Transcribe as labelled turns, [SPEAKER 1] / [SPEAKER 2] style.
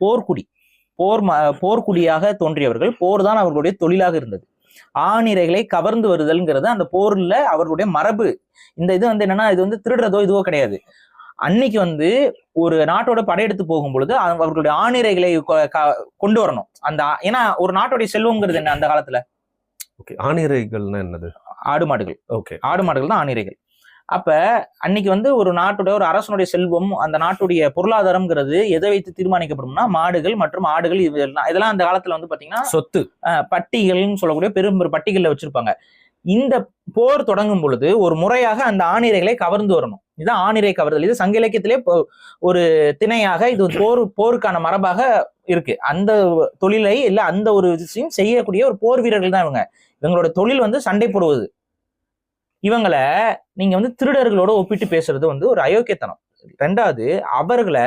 [SPEAKER 1] போர்க்குடி. போர் போர்க்குடியாக தோன்றியவர்கள் போர் தான் அவர்களுடைய தொழிலாக இருந்தது. ஆணிரைகளை கவர்ந்து வருதல்ங்கிறது அந்த போர்ல அவர்களுடைய மரபு. இந்த இது வந்து என்னன்னா இது வந்து திருடுறதோ இதுவோ கிடையாது. அன்னைக்கு வந்து ஒரு நாட்டோட படையெடுத்து போகும் பொழுது அவ- அவர்களுடைய ஆணிரைகளை கொண்டு வரணும். அந்த ஏன்னா ஒரு நாட்டுடைய செல்வம்ங்கிறது என்ன அந்த காலத்துல?
[SPEAKER 2] ஓகே ஆணிரைகள்னா என்னது?
[SPEAKER 1] ஆடு மாடுகள்.
[SPEAKER 2] ஓகே.
[SPEAKER 1] ஆடு மாடுகள் தான் ஆணிரைகள் அப்ப அன்னைக்கு வந்து ஒரு நாட்டுடைய ஒரு அரசனுடைய செல்வம் அந்த நாட்டுடைய பொருளாதாரம்ங்கிறது எதை வைத்து தீர்மானிக்கப்படும்னா மாடுகள் மற்றும் ஆடுகள் இது எல்லாம். இதெல்லாம் அந்த காலத்துல வந்து பாத்தீங்கன்னா
[SPEAKER 2] சொத்து.
[SPEAKER 1] பட்டிகள்னு சொல்லக்கூடிய பெரும் பெரும் பட்டிகள்ல வச்சிருப்பாங்க. இந்த போர் தொடங்கும் பொழுது ஒரு முறையாக அந்த ஆணிரைகளை கவர்ந்து வரணும். இதுதான் ஆணிரை கவர்தல். இது சங்க இலக்கியத்திலே ஒரு திணையாக இது போர் போருக்கான மரபாக இருக்கு. அந்த தொழிலை இல்ல அந்த ஒரு விஷயம் செய்யக்கூடிய ஒரு போர் வீரர்கள் தான் இவங்க. இவங்களோட தொழில் வந்து சண்டை போடுவது. இவங்களை நீங்க வந்து திருடர்களோட ஒப்பிட்டு பேசுறது வந்து ஒரு அயோக்கியத்தனம். ரெண்டாவது அவர்களை